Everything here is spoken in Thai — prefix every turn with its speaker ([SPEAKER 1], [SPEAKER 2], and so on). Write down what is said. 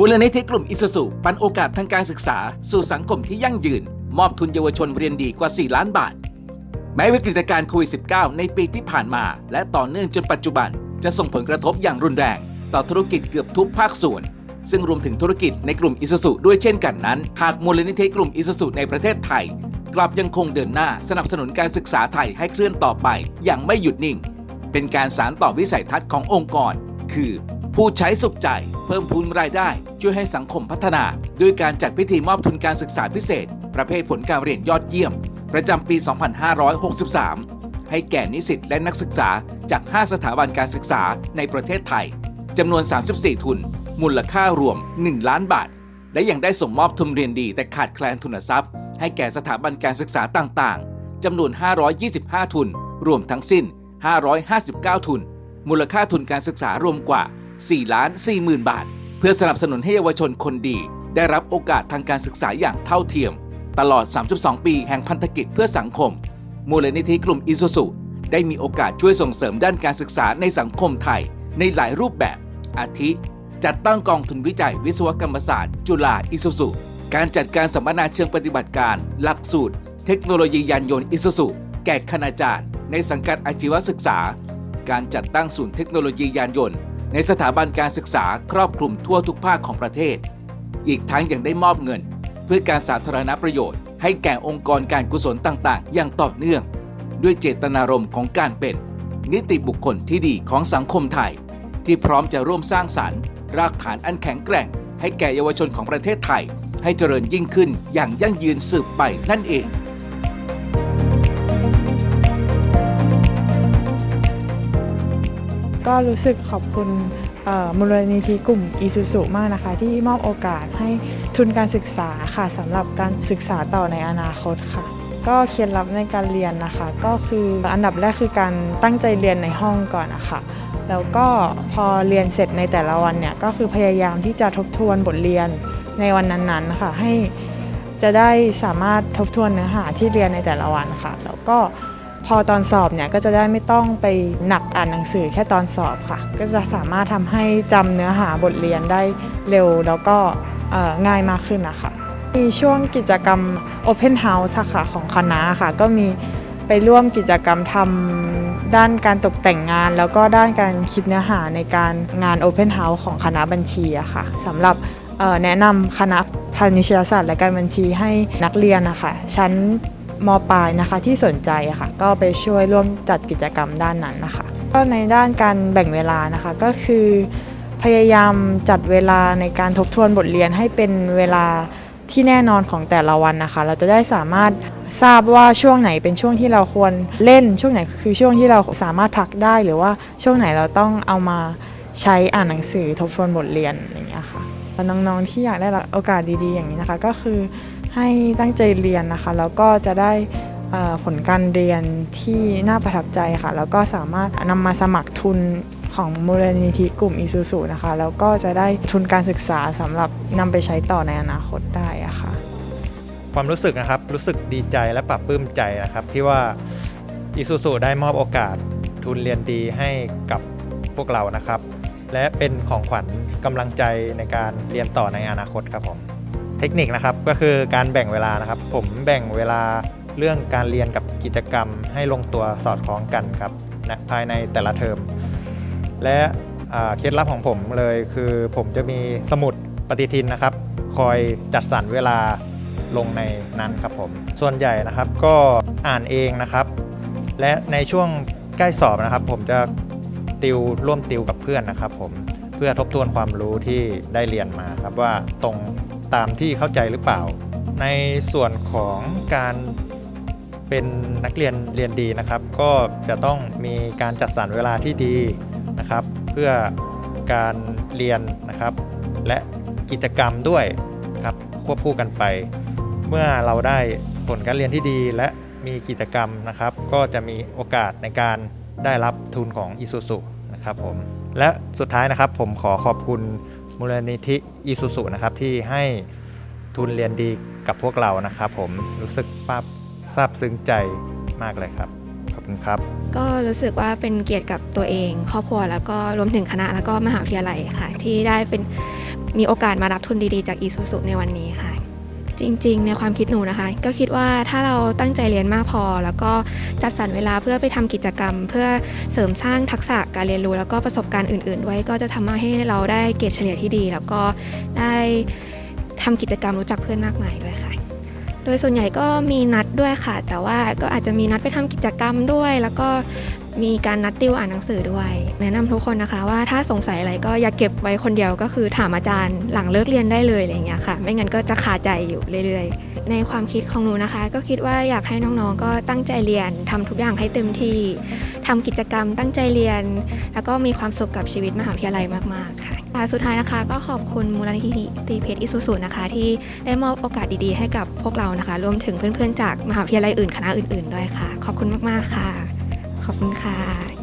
[SPEAKER 1] มูลนิธิกลุ่มอิสสุปันโอกาสทางการศึกษา สู่สังคมที่ยั่งยืน มอบทุนเยาวชนเรียนดีกว่า 4 ล้านบาท แม้วิกฤตการณ์โควิด -19 ในปีที่ผ่านมา และต่อเนื่องจนปัจจุบัน จะส่งผลกระทบอย่างรุนแรง ต่อธุรกิจเกือบทุกภาคส่วน ซึ่งรวมถึงธุรกิจในกลุ่มอิสสุด้วยเช่นกันนั้น หากมูลนิธิกลุ่มอิสสุในประเทศไทย กลับยังคงเดินหน้าสนับสนุนการศึกษาไทยให้เคลื่อนต่อไป อย่างไม่หยุดนิ่ง เป็นการสารต่อวิสัยทัศน์ขององค์กร คือ ผู้ใช้สุขใจ เพิ่มพูนรายได้ ช่วยให้สังคมพัฒนา ด้วยการจัดพิธีมอบทุนการศึกษาพิเศษ ประเภทผลการเรียนยอดเยี่ยม ประจำปี 2563 ให้แก่นิสิตและนักศึกษาจาก 5 สถาบันการศึกษาในประเทศไทยจำนวน 34 ทุน มูลค่ารวม 1 ล้านบาท และยังได้ส่งมอบทุนเรียนดีแต่ขาดแคลนทุนทรัพย์ ให้แก่สถาบันการศึกษาต่างๆจำนวน 525 ทุน รวมทั้งสิ้น 559 ทุน มูลค่าทุนการศึกษารวมกว่า 4 ล้าน4หมื่นบาท เพื่อสนับสนุนให้เยาวชนคนดี ได้รับโอกาสทางการศึกษาอย่างเท่าเทียม ตลอด 32 ปีแห่งพันธกิจเพื่อสังคม มูลนิธิกลุ่มอิสุสุได้มีโอกาสช่วยส่งเสริมด้านการศึกษาในสังคมไทย ในหลายรูปแบบ อาทิ จัดตั้งกองทุนวิจัยวิศวกรรมศาสตร์ จุฬาอิสุสุการจัดการสัมมนาเชิงปฏิบัติการ หลักสูตร เทคโนโลยียานยนต์อิสุสุแก่คณาจารย์ ในสังกัดอาชีวศึกษา การจัดตั้งศูนย์เทคโนโลยียานยนต์ ในสถาบันการศึกษาครอบคลุมทั่วทุกภาคของประเทศ อีกทั้งยังได้มอบเงิน เพื่อการสาธารณประโยชน์ ให้แก่องค์กรการกุศลต่างๆ อย่างต่อเนื่อง ด้วยเจตนารมณ์ของการเป็น นิติบุคคลที่ดีของสังคมไทย ที่พร้อมจะร่วมสร้างสรรค์รากฐานอันแข็งแกร่ง ให้แก่เยาวชนของประเทศไทย ให้เจริญยิ่งขึ้นอย่างยั่งยืนสืบไปนั่นเอง
[SPEAKER 2] ก็รู้สึกขอบคุณมูลนิธิกลุ่มอีซูซูมากนะคะ ที่มอบโอกาสให้ทุนการศึกษาค่ะสำหรับการศึกษาต่อในอนาคตค่ะ ก็เคล็ดลับในการเรียนนะคะ ก็คืออันดับแรกคือการตั้งใจเรียนในห้องก่อนนะคะแล้วก็พอเรียนเสร็จในแต่ละวันเนี่ยก็คือพยายามที่จะทบทวนบทเรียนในวันนั้นๆนะคะให้จะได้สามารถทบทวนเนื้อหาที่เรียนในแต่ละวันค่ะ แล้วก็ พอตอนสอบเนี่ยก็จะได้ไม่ต้องไปหนักอ่านหนังสือแค่ตอนสอบค่ะ ก็จะสามารถทำให้จำเนื้อหาบทเรียนได้เร็วแล้วก็ง่ายมากขึ้นนะคะ มีช่วงกิจกรรม Open House ค่ะของคณะค่ะก็มีไปร่วมกิจกรรมทำด้านการตกแต่งงาน แล้วก็ด้านการคิดเนื้อหาในการงาน Open House ของคณะบัญชีอะค่ะสำหรับแนะนำคณะพาณิชยศาสตร์และการบัญชีให้นักเรียนนะคะชั้น มปลายนะคะที่สนใจะค่ะ ก็ไปช่วยร่วมจัดกิจกรรมด้านนั้นนะคะ ก็ในด้านการแบ่งเวลานะคะก็คือ พยายามจัดเวลาในการทบทวนบทเรียนให้เป็นเวลาที่แน่นอนของแต่ละวันนะคะ เราจะได้สามารถทราบว่าช่วงไหนเป็นช่วงที่เราควรเล่นช่วงไหนคือช่วงที่เราสามารถพักได้ หรือว่าช่วงไหนเราต้องเอามาใช้อ่านหนังสือทบทวนบทเรียนอย่างเงี้ยค่ะน้องๆที่อยากได้รับโอกาสดีๆอย่างนี้นะคะ ก็คือ ให้ตั้งใจเรียนนะคะ แล้วก็จะได้ผลการเรียนที่น่าประทับใจค่ะ แล้วก็สามารถนำมาสมัครทุนของมูลนิธิกลุ่มอีซูซูนะคะ แล้วก็จะได้ทุนการศึกษาสำหรับนำไปใช้ต่อในอนาคตได้อะค่ะ
[SPEAKER 3] ความรู้สึกนะครับ รู้สึกดีใจและปรับปลื้มใจนะครับ ที่ว่าอิซูซูได้มอบโอกาสทุนเรียนดีให้กับพวกเรานะครับ และเป็นของขวัญกำลังใจในการเรียนต่อในอนาคตครับผม เทคนิคนะครับก็คือการแบ่งเวลานะครับ ผมแบ่งเวลาเรื่องการเรียนกับกิจกรรม ให้ลงตัวสอดคล้องกันครับนะภายในแต่ละเทอม และเคล็ดลับของผมเลยคือผมจะมีสมุดปฏิทินนะครับ คอยจัดสรรเวลาลงในนั้นครับผม ส่วนใหญ่นะครับก็อ่านเองนะครับ และในช่วงใกล้สอบนะครับ ผมจะติวร่วมติวกับเพื่อนนะครับ ผมเพื่อทบทวนความรู้ที่ได้เรียนมาครับว่าตรง ตามที่เข้าใจหรือเปล่า ในส่วนของการเป็นนักเรียนเรียนดีนะครับ ก็จะต้องมีการจัดสรรเวลาที่ดีนะครับ เพื่อการเรียนนะครับ และกิจกรรมด้วยครับควบคู่กันไป เมื่อเราได้ผลการเรียนที่ดีและมีกิจกรรมนะครับ ก็จะมีโอกาสในการได้รับทุนของ i s u z u นะครับผมและสุดท้ายนะครับผมขอขอบคุณ มูลนิธิอิสุสุนะครับที่ให้ทุนเรียนดีกับพวกเรานะครับผมรู้สึกปาบซาบซึ้งใจมากเลยครับขอบคุณครับ
[SPEAKER 4] ก็รู้สึกว่าเป็นเกียรติกับตัวเอง ครอบครัวแล้วก็รวมถึงคณะแล้วก็มหาวิทยาลัยค่ะ ที่ได้เป็นมีโอกาสมารับทุนดีๆ จากอีสุสุในวันนี้ค่ะ จริงๆ ในความคิดหนูนะคะ ก็คิดว่าถ้าเราตั้งใจเรียนมากพอ แล้วก็จัดสรรเวลาเพื่อไปทำกิจกรรม เพื่อเสริมสร้างทักษะการเรียนรู้ แล้วก็ประสบการณ์อื่นๆด้วยก็จะทำให้เราได้เกรดเฉลี่ยที่ดี แล้วก็ได้ทำกิจกรรมรู้จักเพื่อนมากมายด้วยค่ะ โดยส่วนใหญ่ก็มีนัดด้วยค่ะ แต่ว่าก็อาจจะมีนัดไปทำกิจกรรมด้วย แล้วก็ มีการนัดติวอ่านหนังสือด้วย แนะนำทุกคนนะคะว่าถ้าสงสัยอะไรก็อย่าเก็บไว้คนเดียวก็คือถามอาจารย์หลังเลิกเรียนได้เลยอะไรอย่างเงี้ยค่ะ ไม่งั้นก็จะคาใจอยู่เรื่อยๆ ในความคิดของหนูนะคะ ก็คิดว่าอยากให้น้องๆ ก็ตั้งใจเรียนทำทุกอย่างให้เต็มที่ทำกิจกรรมตั้งใจเรียน แล้วก็มีความสุขกับชีวิตมหาวิทยาลัยมากๆค่ะค่ะสุดท้ายนะคะก็ขอบคุณมูลนิธิตีเพชรอิสุสุนะคะ ที่ได้มอบโอกาสดีๆ ให้กับพวกเรานะคะ รวมถึงเพื่อนๆ จากมหาวิทยาลัยอื่นคณะอื่นๆ ด้วยค่ะ ขอบคุณมากๆค่ะ ขอบคุณค่ะ